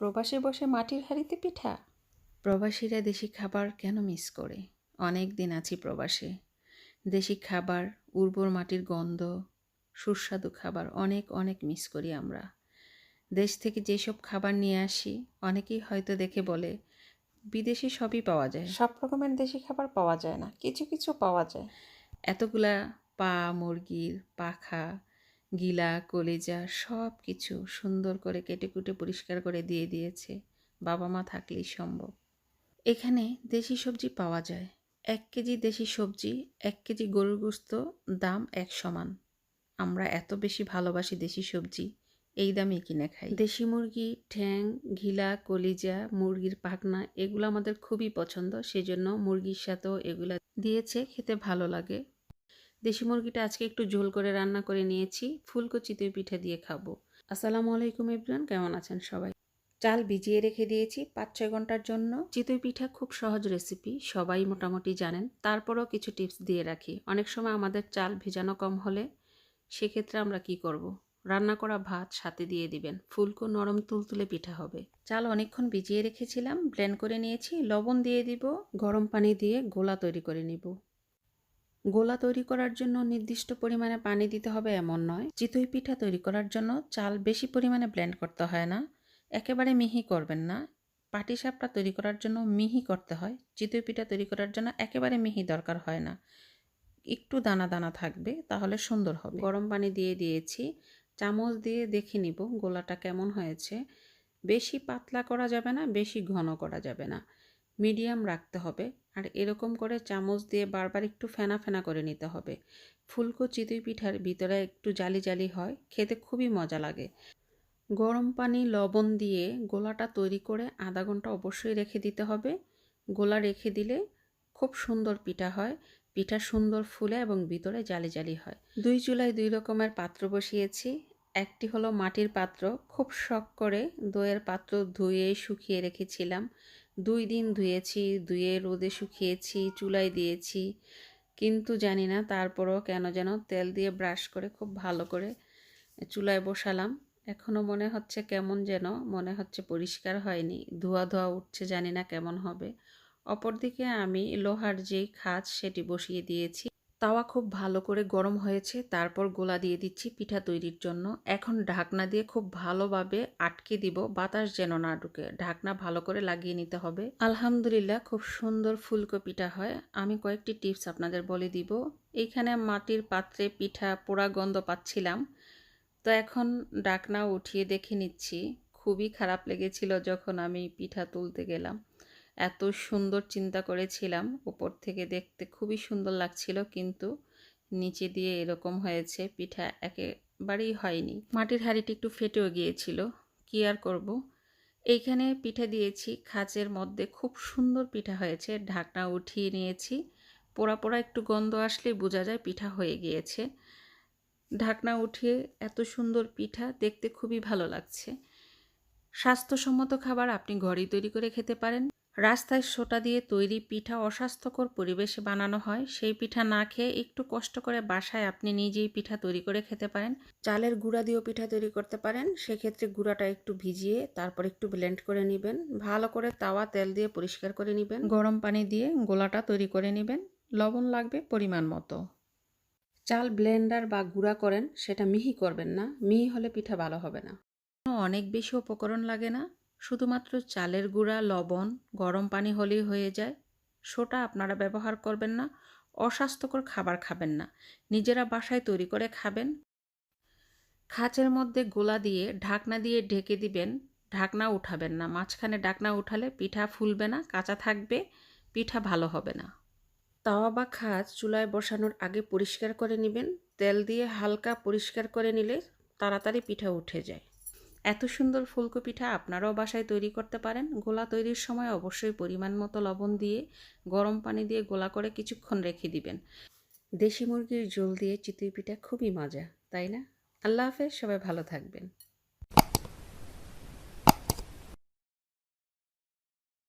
প্রবাসে বসে মাটির হাঁড়িতে পিঠা? প্রবাসীরা দেশি খাবার কেন মিস করে? অনেক দিন আছি প্রবাসে। দেশি খাবার উর্বর মাটির গন্ধ সুস্বাদু খাবার অনেক অনেক মিস করি আমরা। দেশ থেকে যেসব খাবার নিয়ে আসি অনেকেই হয়তো দেখে বলে বিদেশে সবই পাওয়া যায়। সব রকমের দেশি খাবার পাওয়া যায় না কিছু কিছু পাওয়া যায়। এতগুলা পা মুরগির পাখা গিলা, কলিজা সব কিছু সুন্দর করে কেটে কুটে পরিষ্কার করে দিয়ে দিয়েছে। বাবা মা থাকলেই সম্ভব। এখানে দেশি সবজি পাওয়া যায়। এক কেজি দেশি সবজি, এক কেজি গরুর গোস্ত দাম এক সমান। আমরা এত বেশি ভালোবাসি দেশি সবজি, এই দামে কিনে খাই। দেশি মুরগি, ঠ্যাং ঘিলা কলিজা, মুরগির পাখনা এগুলো আমাদের খুবই পছন্দ, সেজন্য মুরগির সাথেও এগুলা দিয়েছে, খেতে ভালো লাগে। দেশি মুরগিটা আজকে একটু ঝোল করে রান্না করে নিয়েছি। ফুলকো চিতই পিঠে দিয়ে খাব। আসসালামু আলাইকুম ইব্রান কেমন আছেন সবাই? চাল ভিজিয়ে রেখে দিয়েছি পাঁচ ছয় ঘণ্টার জন্য। চিতই পিঠা খুব সহজ রেসিপি সবাই মোটামুটি জানেন। তারপরেও কিছু টিপস দিয়ে রাখি। অনেক সময় আমাদের চাল ভেজানো কম হলে সেক্ষেত্রে আমরা কি করব। রান্না করা ভাত সাথে দিয়ে দিবেন। ফুলকো নরম তুলতুলে পিঠা হবে। চাল অনেকক্ষণ ভিজিয়ে রেখেছিলাম ব্লেন্ড করে নিয়েছি। লবণ দিয়ে দিব, গরম পানি দিয়ে গোলা তৈরি করে নিব। গোলা তৈরি করার জন্য নির্দিষ্ট পরিমাণে পানি দিতে হবে এমন নয়। চিতই পিঠা তৈরি করার জন্য চাল বেশি পরিমাণে ব্লেন্ড করতে হয় না। একেবারে মিহি করবেন না। পাটিসাপটা তৈরি করার জন্য মিহি করতে হয়। চিতই পিঠা তৈরি করার জন্য একেবারে মিহি দরকার হয় না। একটু দানা দানা থাকবে, তাহলে সুন্দর হবে। গরম পানি দিয়ে দিয়েছি। চামচ দিয়ে দেখে নিব গোলাটা কেমন হয়েছে। বেশি পাতলা করা যাবে না, বেশি ঘন করা যাবে না। মিডিয়াম রাখতে হবে। আর এরকম করে চামচ দিয়ে বারবার একটু ফেনা ফেনা করে নিতে হবে। ফুলকো চিতই পিঠার ভিতরে একটু জালি জালি হয়, খেতে খুবই মজা লাগে। গরম পানি, লবণ দিয়ে গোলাটা তৈরি করে আধা ঘণ্টা অবশ্যই রেখে দিতে হবে। গোলা রেখে দিলে খুব সুন্দর পিঠা হয়। পিঠা সুন্দর ফুলে এবং ভিতরে জালি জালি হয়। দুই চুলায় দুই রকমের পাত্র বসিয়েছি। একটি হলো মাটির পাত্র। খুব শখ করে দইয়ের পাত্র ধুয়ে শুকিয়ে রেখেছিলাম। দুই দিন ধুয়েছি, ধুয়ে রোদে শুকিয়েছি, চুলায় দিয়েছি। কিন্তু জানি না তারপরও কেন যেন তেল দিয়ে ব্রাশ করে খুব ভালো করে চুলায় বসালাম। এখনও মনে হচ্ছে কেমন যেন, মনে হচ্ছে পরিষ্কার হয়নি, ধোয়া ধোয়া উঠছে, জানি না কেমন হবে। অপরদিকে আমি লোহার যেই খাজ সেটি বসিয়ে দিয়েছি। তাওয়া খুব ভালো করে গরম হয়েছে, তারপর গোলা দিয়ে দিচ্ছি পিঠা তৈরির জন্য। এখন ঢাকনা দিয়ে খুব ভালোভাবে আটকে দিব, বাতাস যেন না ঢুকে। ঢাকনা ভালো করে লাগিয়ে নিতে হবে। আলহামদুলিল্লাহ, খুব সুন্দর ফুলকো পিঠা হয়। আমি কয়েকটি টিপস আপনাদের বলে দিব। এইখানে মাটির পাত্রে পিঠা পোড়া গন্ধ পাচ্ছিলাম। তো এখন ডাকনা উঠিয়ে দেখে নিচ্ছি। খুবই খারাপ লেগেছিল যখন আমি পিঠা তুলতে গেলাম। এত সুন্দর চিন্তা করেছিলাম উপর থেকে দেখতে খুবই সুন্দর লাগছিল, কিন্তু নিচে দিয়ে এরকম হয়েছে, পিঠা একেবারেই হয়নি। মাটির হাঁড়িটি একটু ফেটেও গিয়েছিল, কি আর করব? এইখানে পিঠা দিয়েছি, খাঁচের মধ্যে খুব সুন্দর পিঠা হয়েছে, ঢাকনা উঠিয়ে নিয়েছি, পোড়া পোড়া একটু গন্ধ আসলেই বোঝা যায় পিঠা হয়ে গিয়েছে। ঢাকনা উঠিয়ে এত সুন্দর পিঠা দেখতে খুবই ভালো লাগছে। স্বাস্থ্যসম্মত খাবার আপনি ঘরেই তৈরি করে খেতে পারেন। রাস্তায় সোটা দিয়ে তৈরি পিঠা অস্বাস্থ্যকর পরিবেশে বানানো হয়। সেই পিঠা না খেয়ে একটু কষ্ট করে বাসায় আপনি নিজেই পিঠা তৈরি করে খেতে পারেন। চালের গুঁড়া দিয়েও পিঠা তৈরি করতে পারেন। সেক্ষেত্রে গুঁড়াটা একটু ভিজিয়ে তারপর একটু ব্লেন্ড করে নেবেন। ভালো করে তাওয়া তেল দিয়ে পরিষ্কার করে নেবেন। গরম পানি দিয়ে গোলাটা তৈরি করে নেবেন। লবণ লাগবে পরিমাণ মতো। চাল ব্লেন্ডার বা গুঁড়া করেন, সেটা মিহি করবেন না। মিহি হলে পিঠা ভালো হবে না। অনেক বেশি উপকরণ লাগে না। শুধুমাত্র চালের গুঁড়া, লবণ, গরম পানি হলেই হয়ে যায়। সোটা আপনারা ব্যবহার করবেন না, অস্বাস্থ্যকর খাবার খাবেন না। নিজেরা বাসায় তৈরি করে খাবেন। খাঁচের মধ্যে গোলা দিয়ে ঢাকনা দিয়ে ঢেকে দিবেন। ঢাকনা উঠাবেন না। মাঝখানে ঢাকনা উঠালে পিঠা ফুলবে না, কাঁচা থাকবে, পিঠা ভালো হবে না। তাওয়া বা খাঁচ চুলায় বসানোর আগে পরিষ্কার করে নেবেন। তেল দিয়ে হালকা পরিষ্কার করে নিলে তাড়াতাড়ি পিঠা উঠে যায়। এত সুন্দর ফুলকপিঠা আপনারাও বাসায় তৈরি করতে পারেন। গোলা তৈরির সময় অবশ্যই পরিমাণ মতো লবণ দিয়ে, গরম পানি দিয়ে গোলা করে কিছুক্ষণ রেখে দিবেন। দেশি মুরগির ঝোল দিয়ে চিতই পিঠা খুবই মজা, তাই না? আল্লাহ হাফেজ, সবাই ভালো থাকবেন।